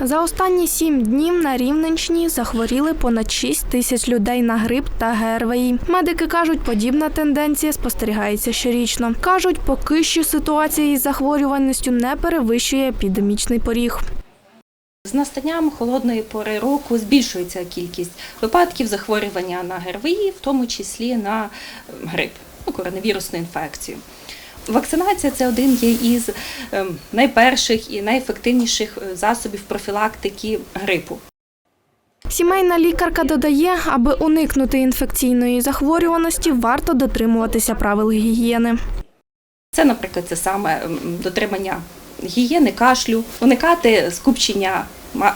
За останні сім днів на Рівненщині захворіли понад 6 тисяч людей на грип та ГРВІ. Медики кажуть, подібна тенденція спостерігається щорічно. Кажуть, поки що ситуація із захворюваністю не перевищує епідемічний поріг. З настанням холодної пори року збільшується кількість випадків захворювання на ГРВІ, в тому числі на грип, ну, коронавірусну інфекцію. Вакцинація це один є із ем, найперших і найефективніших е, засобів профілактики грипу. Сімейна лікарка додає, аби уникнути інфекційної захворюваності, варто дотримуватися правил гігієни. Це, наприклад, це саме ем, дотримання гігієни, кашлю, уникати скупчення е,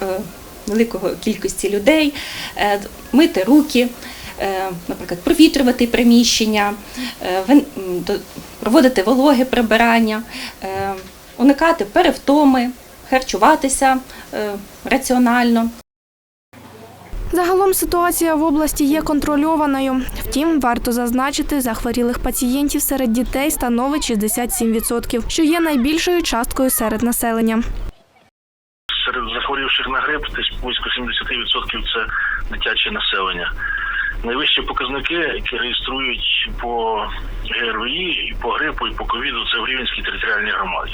великого кількості людей, е, мити руки, наприклад, провітрювати приміщення, проводити вологе прибирання, е, уникати перевтоми, харчуватися е, раціонально. Загалом ситуація в області є контрольованою. Втім, варто зазначити, захворілих пацієнтів серед дітей становить 67%, що є найбільшою часткою серед населення. серед захворівших на грип десь близько 70% це дитяче населення. Найвищі показники, які реєструють по ГРВІ, і по грипу, і по ковіду, це в Рівненській територіальній громаді.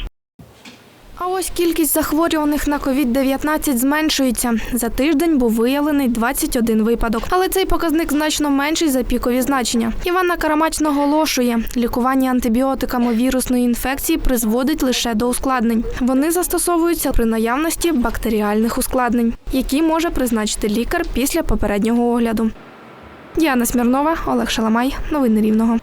А ось кількість захворюваних на COVID-19 зменшується. За тиждень був виявлений 21 випадок. Але цей показник значно менший за пікові значення. Іванна Карамач наголошує, лікування антибіотиками вірусної інфекції призводить лише до ускладнень. Вони застосовуються при наявності бактеріальних ускладнень, які може призначити лікар після попереднього огляду. Діана Смірнова, Олег Шаламай. Новини Рівного.